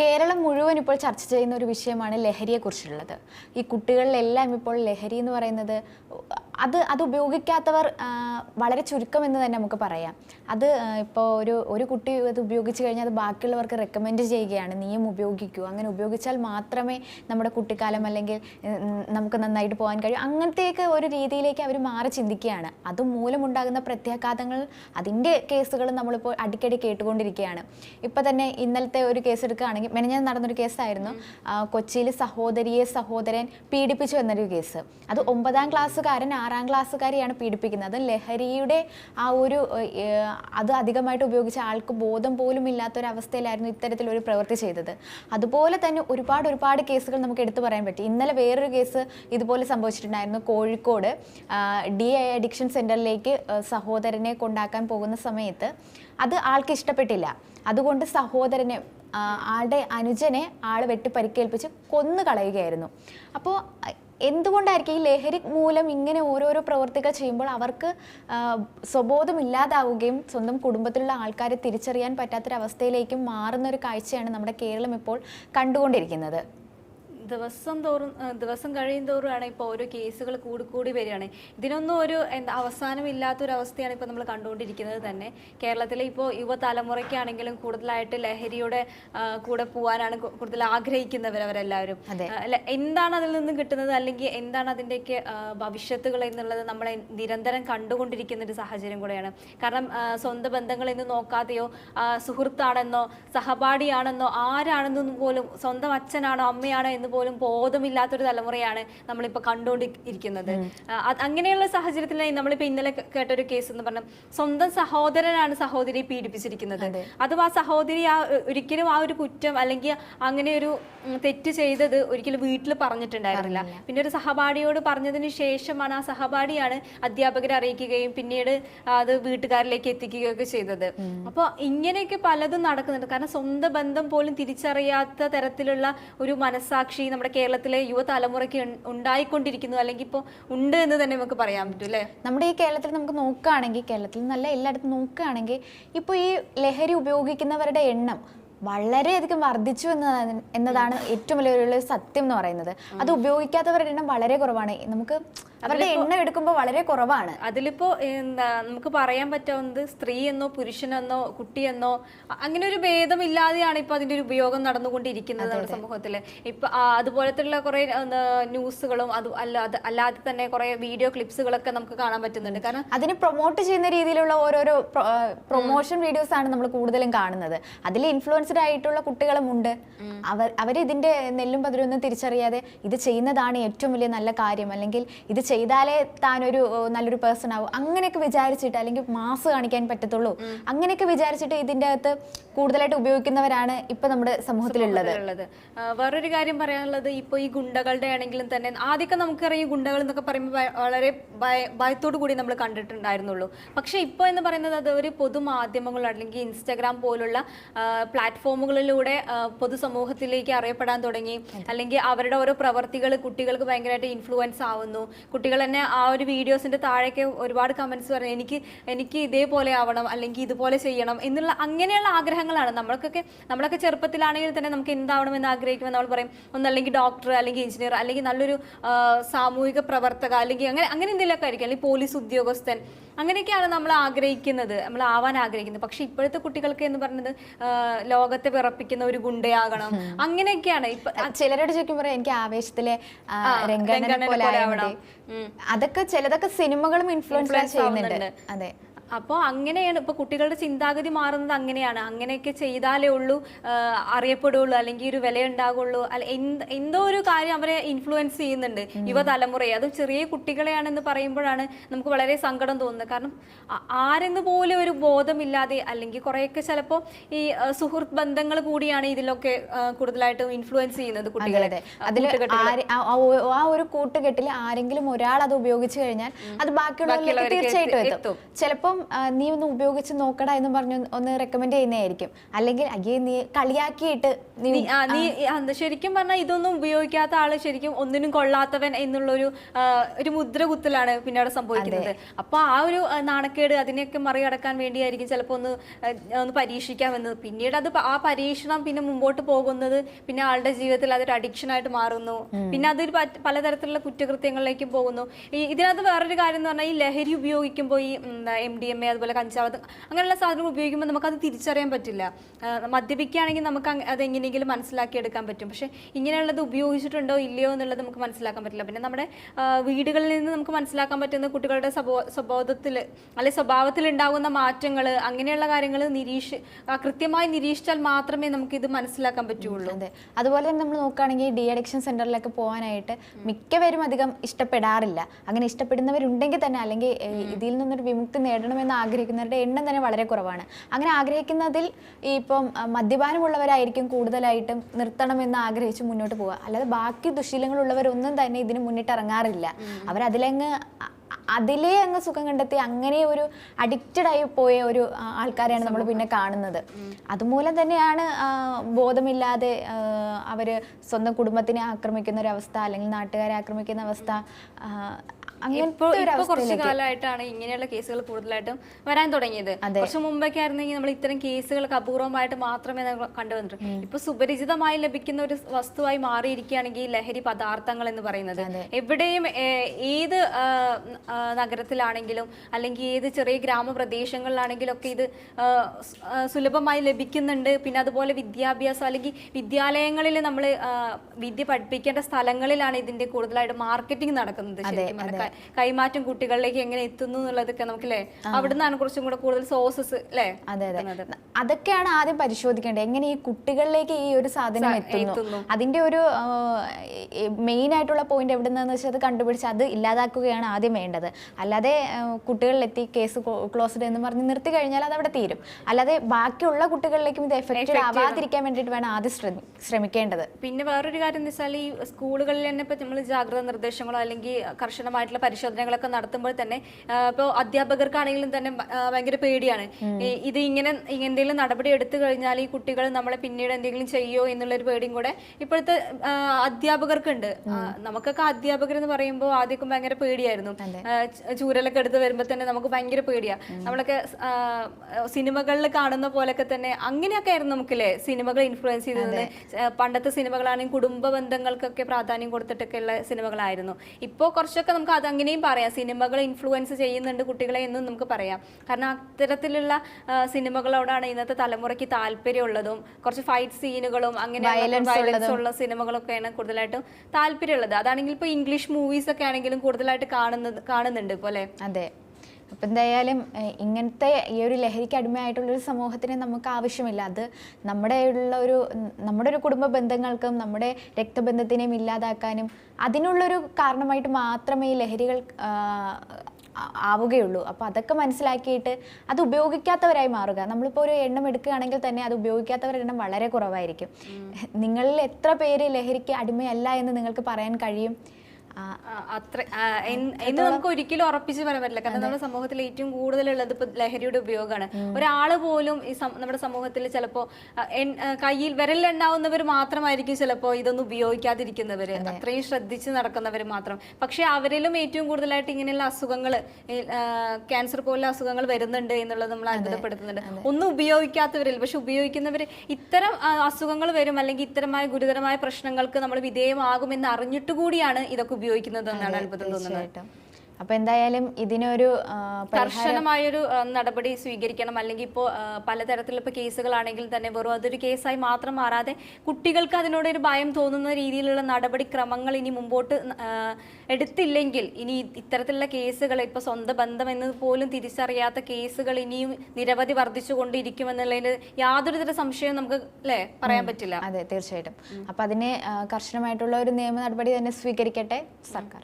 കേരളം മുഴുവൻ ഇപ്പോൾ ചർച്ച ചെയ്യുന്ന ഒരു വിഷയമാണ് ലഹരിയെക്കുറിച്ചുള്ളത്. ഈ കുട്ടികളിലെല്ലാം ഇപ്പോൾ ലഹരി എന്ന് പറയുന്നത് അത് അത് ഉപയോഗിക്കാത്തവർ വളരെ ചുരുക്കം എന്ന് തന്നെ നമുക്ക് പറയാം. അത് ഇപ്പോൾ ഒരു ഒരു കുട്ടി അത് ഉപയോഗിച്ച് കഴിഞ്ഞാൽ അത് ബാക്കിയുള്ളവർക്ക് റെക്കമെൻഡ് ചെയ്യുകയാണ്. നീയും ഉപയോഗിക്കൂ. അങ്ങനെ ഉപയോഗിച്ചാൽ മാത്രമേ നമ്മുടെ കുട്ടിക്കാലം അല്ലെങ്കിൽ നമുക്ക് നന്നായിട്ട് പോകാൻ കഴിയൂ. അങ്ങനത്തെയൊക്കെ ഒരു രീതിയിലേക്ക് അവർ മാറി ചിന്തിക്കുകയാണ്. അതുമൂലമുണ്ടാകുന്ന പ്രത്യാഘാതങ്ങൾ അതിന്റെ കേസുകൾ നമ്മളിപ്പോൾ അടിക്കടി കേട്ടുകൊണ്ടിരിക്കുകയാണ്. ഇപ്പം തന്നെ ഇന്നലത്തെ ഒരു കേസ് എടുക്കുകയാണെങ്കിൽ മെനഞ്ഞാൽ നടന്നൊരു കേസായിരുന്നു. കൊച്ചിയിൽ സഹോദരിയെ സഹോദരൻ പീഡിപ്പിച്ചു എന്നൊരു കേസ്. അത് ഒമ്പതാം ക്ലാസ്സുകാരൻ ആറാം ക്ലാസ്സുകാരെയാണ് പീഡിപ്പിക്കുന്നത്. ലഹരിയുടെ ആ ഒരു അത് അധികമായിട്ട് ഉപയോഗിച്ച ആൾക്ക് ബോധം പോലും ഇല്ലാത്തൊരവസ്ഥയിലായിരുന്നു ഇത്തരത്തിലൊരു പ്രവൃത്തി ചെയ്തത്. അതുപോലെ തന്നെ ഒരുപാട് ഒരുപാട് കേസുകൾ നമുക്ക് എടുത്തു പറയാൻ പറ്റി. ഇന്നലെ വേറൊരു കേസ് ഇതുപോലെ സംഭവിച്ചിട്ടുണ്ടായിരുന്നു. കോഴിക്കോട് ഡി ഐ അഡിക്ഷൻ സെന്ററിലേക്ക് സഹോദരനെ കൊണ്ടാക്കാൻ പോകുന്ന സമയത്ത് അത് ആൾക്ക് ഇഷ്ടപ്പെട്ടില്ല. അതുകൊണ്ട് സഹോദരനെ ആളുടെ അനുജനെ ആൾ വെട്ടി പരിക്കേൽപ്പിച്ച് കൊന്നു കളയുകയായിരുന്നു അപ്പോൾ എന്തുകൊണ്ടായിരിക്കും ഈ ലഹരി മൂലം ഇങ്ങനെ ഓരോരോ പ്രവർത്തികൾ ചെയ്യുമ്പോൾ അവർക്ക് സ്വബോധം സ്വബോധമില്ലാതാവുകയും സ്വന്തം കുടുംബത്തിലുള്ള ആൾക്കാരെ തിരിച്ചറിയാൻ പറ്റാത്തൊരവസ്ഥയിലേക്കും മാറുന്ന ഒരു കാഴ്ചയാണ് നമ്മുടെ കേരളം ഇപ്പോൾ കണ്ടുകൊണ്ടിരിക്കുന്നത്? ദിവസം തോറും ദിവസം കഴിയും തോറുമാണ് ഇപ്പോൾ ഓരോ കേസുകൾ കൂടി കൂടി വരികയാണ്. ഇതിനൊന്നും ഒരു എന്താ അവസാനമില്ലാത്തൊരു അവസ്ഥയാണ് ഇപ്പോൾ നമ്മൾ കണ്ടുകൊണ്ടിരിക്കുന്നത് തന്നെ. കേരളത്തിലെ ഇപ്പോൾ യുവതലമുറയ്ക്കാണെങ്കിലും കൂടുതലായിട്ട് ലഹരിയുടെ കൂടെ പോകാനാണ് കൂടുതൽ ആഗ്രഹിക്കുന്നവർ അവരെല്ലാവരും. അല്ല, എന്താണ് അതിൽ നിന്ന് കിട്ടുന്നത്? അല്ലെങ്കിൽ എന്താണ് അതിന്റെയൊക്കെ ഭവിഷ്യത്തുകൾ എന്നുള്ളത് നമ്മളെ നിരന്തരം കണ്ടുകൊണ്ടിരിക്കുന്ന ഒരു സാഹചര്യം കൂടെയാണ്. കാരണം സ്വന്തം ബന്ധങ്ങളിൽ നിന്ന് നോക്കാതെയോ സുഹൃത്താണെന്നോ സഹപാഠിയാണെന്നോ ആരാണെന്നൊന്നും പോലും സ്വന്തം അച്ഛനാണോ അമ്മയാണോ എന്ന് പോലും ബോധമില്ലാത്തൊരു തലമുറയാണ് നമ്മളിപ്പോൾ കണ്ടുകൊണ്ടിരിക്കുന്നത്. അങ്ങനെയുള്ള സാഹചര്യത്തിൽ നമ്മളിപ്പോൾ ഇന്നലെ കേട്ട ഒരു കേസ് എന്ന് പറഞ്ഞാൽ സ്വന്തം സഹോദരനാണ് സഹോദരിയെ പീഡിപ്പിച്ചിരിക്കുന്നത്. അതും. ആ സഹോദരി ആ ഒരിക്കലും ആ ഒരു കുറ്റം അല്ലെങ്കിൽ അങ്ങനെ ഒരു തെറ്റ് ചെയ്തത് ഒരിക്കലും വീട്ടിൽ പറഞ്ഞിട്ടുണ്ടായിരുന്നില്ല. പിന്നെ ഒരു സഹപാഠിയോട് പറഞ്ഞതിന് ശേഷമാണ് ആ സഹപാഠിയാണ് അധ്യാപകരെ അറിയിക്കുകയും പിന്നീട് അത് വീട്ടുകാരിലേക്ക് എത്തിക്കുകയൊക്കെ ചെയ്തത്. അപ്പോൾ ഇങ്ങനെയൊക്കെ പലതും നടക്കുന്നുണ്ട്. കാരണം സ്വന്തം ബന്ധം പോലും തിരിച്ചറിയാത്ത തരത്തിലുള്ള ഒരു മനസാക്ഷി നമ്മുടെ കേരളത്തിലെ യുവതലമുറയ്ക്ക് ഉണ്ടായിക്കൊണ്ടിരിക്കുന്നു. അല്ലെങ്കിൽ ഇപ്പോൾ ഉണ്ട് എന്ന് തന്നെ നമുക്ക് പറയാൻ പറ്റും അല്ലേ? നമ്മുടെ ഈ കേരളത്തിൽ നമുക്ക് നോക്കുകയാണെങ്കിൽ കേരളത്തിൽ നല്ല എല്ലായിടത്തും നോക്കുകയാണെങ്കിൽ ഇപ്പോൾ ഈ ലഹരി ഉപയോഗിക്കുന്നവരുടെ എണ്ണം വളരെയധികം വർദ്ധിച്ചു എന്നതാണ് എന്നതാണ് ഏറ്റവും വലിയ സത്യം എന്ന് പറയുന്നത്. അത് ഉപയോഗിക്കാത്തവരുടെ എണ്ണം വളരെ കുറവാണ്. നമുക്ക് അവരുടെ എണ്ണം എടുക്കുമ്പോൾ വളരെ കുറവാണ്. അതിലിപ്പോ എന്താ നമുക്ക് പറയാൻ പറ്റാവുന്നത് സ്ത്രീ എന്നോ പുരുഷനെന്നോ കുട്ടിയെന്നോ അങ്ങനെ ഒരു ഭേദമില്ലാതെയാണ് ഇപ്പൊ അതിന്റെ ഒരു ഉപയോഗം നടന്നുകൊണ്ടിരിക്കുന്നത് നമ്മുടെ സമൂഹത്തിൽ ഇപ്പൊ ആ, അതുപോലത്തുള്ള കുറെ ന്യൂസുകളും അത് അല്ലാതെ അല്ലാതെ തന്നെ കുറെ വീഡിയോ ക്ലിപ്സുകളൊക്കെ നമുക്ക് കാണാൻ പറ്റുന്നുണ്ട്. കാരണം അതിന് പ്രൊമോട്ട് ചെയ്യുന്ന രീതിയിലുള്ള ഓരോരോ പ്രൊമോഷൻ വീഡിയോസ് ആണ് നമ്മൾ കൂടുതലും കാണുന്നത്. അതിൽ ഇൻഫ്ലുവൻസ്ഡ് ആയിട്ടുള്ള കുട്ടികളും ഉണ്ട് അവർ അവരിതിന്റെ നെല്ലും പതിരൊന്നും തിരിച്ചറിയാതെ ഇത് ചെയ്യുന്നതാണ് ഏറ്റവും വലിയ നല്ല കാര്യം. അല്ലെങ്കിൽ ഇത് ചെയ്താലേ താനൊരു ഒരു നല്ലൊരു പേഴ്സൺ ആവും. അങ്ങനെയൊക്കെ വിചാരിച്ചിട്ട് അല്ലെങ്കിൽ മാസ് കാണിക്കാൻ പറ്റത്തുള്ളൂ. അങ്ങനെയൊക്കെ വിചാരിച്ചിട്ട് ഇതിന്റെ അകത്ത് കൂടുതലായിട്ട് ഉപയോഗിക്കുന്നവരാണ് ഇപ്പൊ നമ്മുടെ സമൂഹത്തിലുള്ളത്. വേറൊരു കാര്യം പറയാനുള്ളത് ഇപ്പോൾ ഈ ഗുണ്ടകളുടെ ആണെങ്കിലും തന്നെ ആദ്യമൊക്കെ നമുക്കറിയാം ഈ ഗുണ്ടകൾ എന്നൊക്കെ പറയുമ്പോൾ വളരെ ഭയ- ഭയത്തോടു കൂടി നമ്മൾ കണ്ടിട്ടുണ്ടായിരുന്നുള്ളൂ. പക്ഷെ ഇപ്പോൾ എന്ന് പറയുന്നത് അത് ഒരു പൊതുമാധ്യമങ്ങൾ അല്ലെങ്കിൽ ഇൻസ്റ്റാഗ്രാം പോലുള്ള പ്ലാറ്റ്ഫോമുകളിലൂടെ പൊതുസമൂഹത്തിലേക്ക് അറിയപ്പെടാൻ തുടങ്ങി. അല്ലെങ്കിൽ അവരുടെ ഓരോ പ്രവർത്തികൾ കുട്ടികൾക്ക് ഭയങ്കരമായിട്ട് ഇൻഫ്ലുവൻസ് ആവുന്നു. കുട്ടികൾ തന്നെ ആ ഒരു വീഡിയോസിന്റെ താഴേക്ക് ഒരുപാട് കമന്റ്സ് പറഞ്ഞു എനിക്ക് എനിക്ക് ഇതേപോലെ ആവണം അല്ലെങ്കിൽ ഇതുപോലെ ചെയ്യണം എന്നുള്ള അങ്ങനെയുള്ള ആഗ്രഹങ്ങളാണ്. നമ്മൾക്കൊക്കെ നമ്മളൊക്കെ ചെറുപ്പത്തിലാണെങ്കിൽ തന്നെ നമുക്ക് എന്താവണം എന്ന് ആഗ്രഹിക്കുമ്പോൾ നമ്മൾ പറയും ഒന്നല്ലെങ്കിൽ ഡോക്ടർ അല്ലെങ്കിൽ എഞ്ചിനീയർ അല്ലെങ്കിൽ നല്ലൊരു സാമൂഹിക പ്രവർത്തക അല്ലെങ്കിൽ അങ്ങനെ അങ്ങനെ എന്തെങ്കിലുമൊക്കെ ആയിരിക്കും. അല്ലെങ്കിൽ പോലീസ് ഉദ്യോഗസ്ഥൻ. അങ്ങനെയൊക്കെയാണ് നമ്മൾ ആഗ്രഹിക്കുന്നത് നമ്മൾ ആവാൻ ആഗ്രഹിക്കുന്നത്. പക്ഷെ ഇപ്പോഴത്തെ കുട്ടികൾക്ക് എന്ന് പറയുന്നത് ലോകത്തെ വിറപ്പിക്കുന്ന ഒരു ഗുണ്ടയാകണം. അങ്ങനെയൊക്കെയാണ്. ഇപ്പൊ ചിലരോട് ചോദിക്കുമ്പോൾ എനിക്ക് ആവേശത്തിലെ പോലെ പോലെ ആവണം. അതൊക്കെ ചിലതൊക്കെ സിനിമകളും ഇൻഫ്ലുവൻസ് ചെയ്യുന്നുണ്ട്. അതെ. അപ്പോൾ അങ്ങനെയാണ് ഇപ്പോൾ കുട്ടികളുടെ ചിന്താഗതി മാറുന്നത് അങ്ങനെയാണ്. അങ്ങനെയൊക്കെ ചെയ്താലേ ഉള്ളൂ അറിയപ്പെടുകയുള്ളൂ അറിയപ്പെടുള്ളൂ അല്ലെങ്കിൽ ഒരു വില ഉണ്ടാകുള്ളൂ അല്ല എന്ത് എന്തോ ഒരു കാര്യം അവരെ ഇൻഫ്ലുവൻസ് ചെയ്യുന്നുണ്ട് യുവതലമുറയെ അതും ചെറിയ കുട്ടികളെയാണെന്ന് പറയുമ്പോഴാണ് നമുക്ക് വളരെ സങ്കടം തോന്നുന്നത്. കാരണം ആരെന്ന് പോലും ഒരു ബോധമില്ലാതെ അല്ലെങ്കിൽ കുറേയൊക്കെ ചിലപ്പോൾ ഈ സുഹൃത്ത് ബന്ധങ്ങൾ കൂടിയാണ് ഇതിലൊക്കെ കൂടുതലായിട്ടും ഇൻഫ്ലുവൻസ് ചെയ്യുന്നത് കുട്ടികളെ. അതിൽ ആ ഒരു കൂട്ടുകെട്ടിൽ ആരെങ്കിലും ഒരാൾ അത് ഉപയോഗിച്ചു കഴിഞ്ഞാൽ അത് ബാക്കിയുള്ള തീർച്ചയായിട്ടും എത്തും. ചിലപ്പം നീ ഒന്ന് ഉപയോഗിച്ച് നോക്കടാ എന്ന് പറഞ്ഞ് ഒന്ന് റെക്കമെൻഡ് ചെയ്യുന്നതായിരിക്കും. അല്ലെങ്കിൽ അയ്യേ നീ കളിയാക്കിയിട്ട് നീ ശരിക്കും പറഞ്ഞാൽ ഇതൊന്നും ഉപയോഗിക്കാത്ത ആൾ ശരിക്കും ഒന്നിനും കൊള്ളാത്തവൻ എന്നുള്ള ഒരു ഒരു മുദ്ര കുത്തലാണ് പിന്നെ അവിടെ സംഭവിക്കുന്നത് അപ്പൊ ആ ഒരു നാണക്കേട് അതിനെയൊക്കെ മറികടക്കാൻ വേണ്ടിയായിരിക്കും ചിലപ്പോ ഒന്ന് ഒന്ന് പരീക്ഷിക്കാമെന്ന്. പിന്നീട് അത് ആ പരീക്ഷണം പിന്നെ മുമ്പോട്ട് പോകുന്നത് പിന്നെ ആളുടെ ജീവിതത്തിൽ അതൊരു അഡിക്ഷൻ ആയിട്ട് മാറുന്നു. പിന്നെ അതൊരു പലതരത്തിലുള്ള കുറ്റകൃത്യങ്ങളിലേക്കും പോകുന്നു. ഈ ഇതിനകത്ത് വേറൊരു കാര്യം എന്ന് പറഞ്ഞാൽ ഈ ലഹരി ഉപയോഗിക്കുമ്പോൾ ഈ എം ഡി എം എ അതുപോലെ കഞ്ചാവ് അങ്ങനെയുള്ള സാധനങ്ങൾ ഉപയോഗിക്കുമ്പോൾ നമുക്കത് തിരിച്ചറിയാൻ പറ്റില്ല. മദ്യപിക്കുകയാണെങ്കിൽ നമുക്ക് അതെങ്ങനെയെങ്കിലും അത് മനസ്സിലാക്കിയെടുക്കാൻ പറ്റും. പക്ഷേ ഇങ്ങനെയുള്ളത് ഉപയോഗിച്ചിട്ടുണ്ടോ ഇല്ലയോ എന്നുള്ളത് നമുക്ക് മനസ്സിലാക്കാൻ പറ്റില്ല. പിന്നെ നമ്മുടെ വീടുകളിൽ നിന്ന് നമുക്ക് മനസ്സിലാക്കാൻ പറ്റുന്ന കുട്ടികളുടെ സ്വബോ സ്വബോധത്തിൽ അല്ലെ സ്വഭാവത്തിൽ ഉണ്ടാകുന്ന മാറ്റങ്ങൾ അങ്ങനെയുള്ള കാര്യങ്ങൾ നിരീക്ഷ കൃത്യമായി നിരീക്ഷിച്ചാൽ മാത്രമേ നമുക്ക് ഇത് മനസ്സിലാക്കാൻ പറ്റുള്ളൂ. അതെ. അതുപോലെ തന്നെ നമ്മൾ നോക്കുകയാണെങ്കിൽ ഡി അഡിക്ഷൻ സെന്ററിലൊക്കെ പോകാനായിട്ട് മിക്കവരും അധികം ഇഷ്ടപ്പെടാറില്ല. അങ്ങനെ ഇഷ്ടപ്പെടുന്നവരുണ്ടെങ്കിൽ തന്നെ അല്ലെങ്കിൽ ഇതിൽ നിന്നൊരു വിമുക്തി നേടണമെന്ന് ആഗ്രഹിക്കുന്നവരുടെ എണ്ണം തന്നെ വളരെ കുറവാണ്. അങ്ങനെ ആഗ്രഹിക്കുന്നതിൽ ഈ ഇപ്പം മദ്യപാനമുള്ളവരായിരിക്കും കൂടുതലായിട്ടും നിർത്തണമെന്ന് ആഗ്രഹിച്ച് മുന്നോട്ട് പോവുക. അല്ലാതെ ബാക്കി ദുശീലങ്ങളുള്ളവരൊന്നും തന്നെ ഇതിന് മുന്നിട്ട് ഇറങ്ങാറില്ല. അവരതിലങ്ങ് അതിലേ അങ്ങ് സുഖം കണ്ടെത്തി അങ്ങനെ ഒരു അഡിക്റ്റഡ് ആയി പോയ ഒരു ആൾക്കാരെയാണ് നമ്മൾ പിന്നെ കാണുന്നത്. അതുമൂലം തന്നെയാണ് ബോധമില്ലാതെ അവർ അവർ സ്വന്തം കുടുംബത്തിനെ ആക്രമിക്കുന്ന ഒരു അവസ്ഥ അല്ലെങ്കിൽ നാട്ടുകാരെ ആക്രമിക്കുന്ന അവസ്ഥ അങ്ങനത്തെ കുറച്ച് അവസ്ഥയിലേക്ക് കാലമായിട്ടാണ് ഇങ്ങനെയുള്ള കേസുകൾ കൂടുതലായിട്ടും വരാൻ തുടങ്ങിയത്. കുറച്ച് മുമ്പൊക്കെ ആയിരുന്നെങ്കിൽ നമ്മൾ ഇത്തരം കേസുകളൊക്കെ അപൂർവമായിട്ട് മാത്രമേ കണ്ടുവന്നിട്ടുള്ളൂ ഇപ്പൊ സുപരിചിതമായി ലഭിക്കുന്ന ഒരു വസ്തുവായി മാറിയിരിക്കുകയാണെങ്കിൽ ലഹരി പദാർത്ഥങ്ങൾ എന്ന് പറയുന്നത്. എവിടെയും ഏത് നഗരത്തിലാണെങ്കിലും അല്ലെങ്കിൽ ഏത് ചെറിയ ഗ്രാമപ്രദേശങ്ങളിലാണെങ്കിലും ഒക്കെ ഇത് സുലഭമായി ലഭിക്കുന്നുണ്ട്. പിന്നെ അതുപോലെ വിദ്യാഭ്യാസം അല്ലെങ്കിൽ വിദ്യാലയങ്ങളിൽ നമ്മൾ വിദ്യ പഠിപ്പിക്കേണ്ട സ്ഥലങ്ങളിലാണ് ഇതിന്റെ കൂടുതലായിട്ട് മാർക്കറ്റിംഗ് നടക്കുന്നത് ശരിക്കും കൈമാറ്റം കുട്ടികളിലേക്ക് എങ്ങനെ എത്തുന്നു എന്നുള്ളതൊക്കെ നമുക്കല്ലേ? അവിടുന്നാണ് കുറച്ചും കൂടെ കൂടുതൽ സോഴ്സസ് അല്ലേ അതെ അതെ. അതൊക്കെയാണ് ആദ്യം പരിശോധിക്കേണ്ടത്. എങ്ങനെ ഈ കുട്ടികളിലേക്ക് ഈ ഒരു സാധനം എത്തുന്നു. അതിന്റെ ഒരു മെയിൻ ആയിട്ടുള്ള പോയിന്റ് എവിടുന്നെന്ന് വെച്ചാൽ അത് കണ്ടുപിടിച്ച് അത് ഇല്ലാതാക്കുകയാണ് ആദ്യം വേണ്ടത്. അല്ലാതെ കുട്ടികളിലെത്തി കേസ് ക്ലോസ്ഡ് എന്ന് പറഞ്ഞ് നിർത്തി കഴിഞ്ഞാൽ അത് അവിടെ തീരും. അല്ലാതെ ബാക്കിയുള്ള കുട്ടികളിലേക്കും ഇത് എഫക്റ്റഡ് ആവാതിരിക്കാൻ വേണ്ടിയിട്ട് വേണം ആദ്യം ശ്രമിക്കേണ്ടത്. പിന്നെ വേറൊരു കാര്യം എന്ന് വെച്ചാൽ ഈ സ്കൂളുകളിൽ തന്നെ ഇപ്പൊ നമ്മൾ ജാഗ്രത നിർദ്ദേശങ്ങളോ അല്ലെങ്കിൽ കർശനമായിട്ടുള്ള പരിശോധനകളൊക്കെ നടത്തുമ്പോൾ തന്നെ ഇപ്പോൾ അധ്യാപകർക്കാണെങ്കിലും തന്നെ ഭയങ്കര പേടിയാണ്. ഇത് ഇങ്ങനെ എന്തെങ്കിലും നടപടി എടുത്തു കഴിഞ്ഞാൽ ഈ കുട്ടികൾ നമ്മളെ പിന്നീട് എന്തെങ്കിലും ചെയ്യോ എന്നുള്ളൊരു പേടിയും കൂടെ ഇപ്പോഴത്തെ അധ്യാപകർക്കുണ്ട്. നമുക്കൊക്കെ അധ്യാപകർ എന്ന് പറയുമ്പോൾ ആദ്യമൊക്കെ ഭയങ്കര പേടിയായിരുന്നു. ചൂരലൊക്കെ എടുത്ത് വരുമ്പോൾ തന്നെ നമുക്ക് ഭയങ്കര പേടിയാ. നമ്മളൊക്കെ സിനിമകളിൽ കാണുന്ന പോലൊക്കെ തന്നെ അങ്ങനെയൊക്കെ ആയിരുന്നു നമുക്കല്ലേ സിനിമകൾ ഇൻഫ്ലുവൻസ് ചെയ്തത് പണ്ടത്തെ സിനിമകളാണെങ്കിൽ കുടുംബ ബന്ധങ്ങൾക്കൊക്കെ പ്രാധാന്യം കൊടുത്തിട്ടൊക്കെ ഉള്ള സിനിമകളായിരുന്നു. ഇപ്പോൾ കുറച്ചൊക്കെ നമുക്ക് അത് അങ്ങനെയും പറയാം. സിനിമകൾ ഇൻഫ്ലുവൻസ് ചെയ്യുന്നുണ്ട് കുട്ടികളെ എന്നും നമുക്ക് പറയാം. കാരണം അത്തരത്തിലുള്ള സിനിമകളോടാണ് ഇന്നത്തെ തലമുറയ്ക്ക് താല്പര്യമുള്ളതും കുറച്ച് ഫൈറ്റ് സീനുകളും അങ്ങനെ വയലൻസ് ഉള്ള സിനിമകളൊക്കെയാണ് കൂടുതലായിട്ടും താല്പര്യമുള്ളത്. അതാണെങ്കിൽ ഇപ്പൊ ഇംഗ്ലീഷ് മൂവീസ് ഒക്കെ ആണെങ്കിലും കൂടുതലായിട്ട് കാണുന്നത് കാണുന്നുണ്ട് ഇപ്പോൾ അല്ലേ? അതെ. അപ്പം എന്തായാലും ഇങ്ങനത്തെ ഈ ഒരു ലഹരിക്ക് അടിമയായിട്ടുള്ള ഒരു സമൂഹത്തിന് നമുക്ക് ആവശ്യമില്ല. അത് നമ്മുടെ ഉള്ള ഒരു നമ്മുടെ ഒരു കുടുംബ ബന്ധങ്ങൾക്കും നമ്മുടെ രക്തബന്ധത്തിനെയും ഇല്ലാതാക്കാനും അതിനുള്ളൊരു കാരണമായിട്ട് മാത്രമേ ഈ ലഹരികൾ ആവുകയുള്ളൂ. അപ്പോൾ അതൊക്കെ മനസ്സിലാക്കിയിട്ട് അത് ഉപയോഗിക്കാത്തവരായി മാറുക. നമ്മളിപ്പോൾ ഒരു എണ്ണം എടുക്കുകയാണെങ്കിൽ തന്നെ അത് ഉപയോഗിക്കാത്തവരുടെ എണ്ണം വളരെ കുറവായിരിക്കും. നിങ്ങളിൽ എത്ര പേര് ലഹരിക്ക് അടിമയല്ല എന്ന് നിങ്ങൾക്ക് പറയാൻ കഴിയും? അത്ര എന്ന് നമുക്ക് ഒരിക്കലും ഉറപ്പിച്ച് പറയാൻ പറ്റില്ല. കാരണം നമ്മുടെ സമൂഹത്തിൽ ഏറ്റവും കൂടുതലുള്ളത് ഇപ്പൊ ലഹരിയുടെ ഉപയോഗമാണ്. ഒരാൾ പോലും ഈ നമ്മുടെ സമൂഹത്തിൽ ചിലപ്പോ കയ്യിൽ വിരലിലുണ്ടാവുന്നവർ മാത്രമായിരിക്കും ചിലപ്പോ ഇതൊന്നും ഉപയോഗിക്കാതിരിക്കുന്നവര് അത്രയും ശ്രദ്ധിച്ച് നടക്കുന്നവർ മാത്രം. പക്ഷെ അവരിലും ഏറ്റവും കൂടുതലായിട്ട് ഇങ്ങനെയുള്ള അസുഖങ്ങൾ ക്യാൻസർ പോലുള്ള അസുഖങ്ങൾ വരുന്നുണ്ട് എന്നുള്ളത് നമ്മൾ അത്ഭുതപ്പെടുത്തുന്നുണ്ട്. ഒന്നും ഉപയോഗിക്കാത്തവരിൽ പക്ഷെ ഉപയോഗിക്കുന്നവർ ഇത്തരം അസുഖങ്ങൾ വരും അല്ലെങ്കിൽ ഇത്തരമായ ഗുരുതരമായ പ്രശ്നങ്ങൾക്ക് നമ്മൾ വിധേയമാകുമെന്ന് അറിഞ്ഞിട്ട് കൂടിയാണ് ഇതൊക്കെ ഉപയോഗിക്കുന്നത് എന്നാണ് അത്ഭുതം തോന്നുന്നത്. അപ്പൊ എന്തായാലും ഇതിനൊരു കർശനമായൊരു നടപടി സ്വീകരിക്കണം. അല്ലെങ്കിൽ ഇപ്പോ പലതരത്തിലുള്ള ഇപ്പോൾ കേസുകളാണെങ്കിൽ തന്നെ വെറും അതൊരു കേസായി മാത്രം മാറാതെ കുട്ടികൾക്ക് അതിനോട് ഒരു ഭയം തോന്നുന്ന രീതിയിലുള്ള നടപടിക്രമങ്ങൾ ഇനി മുമ്പോട്ട് എടുത്തില്ലെങ്കിൽ ഇനി ഇത്തരത്തിലുള്ള കേസുകൾ ഇപ്പോൾ സ്വന്തം ബന്ധം എന്നത് പോലും തിരിച്ചറിയാത്ത കേസുകൾ ഇനിയും നിരവധി വർദ്ധിച്ചുകൊണ്ടിരിക്കുമെന്നുള്ളതിന് യാതൊരു തര സംശയവും നമുക്ക് അല്ലേ പറയാൻ പറ്റില്ല. അതെ തീർച്ചയായിട്ടും. അപ്പൊ അതിന് കർശനമായിട്ടുള്ള ഒരു നിയമ നടപടി തന്നെ സ്വീകരിക്കട്ടെ സർക്കാർ.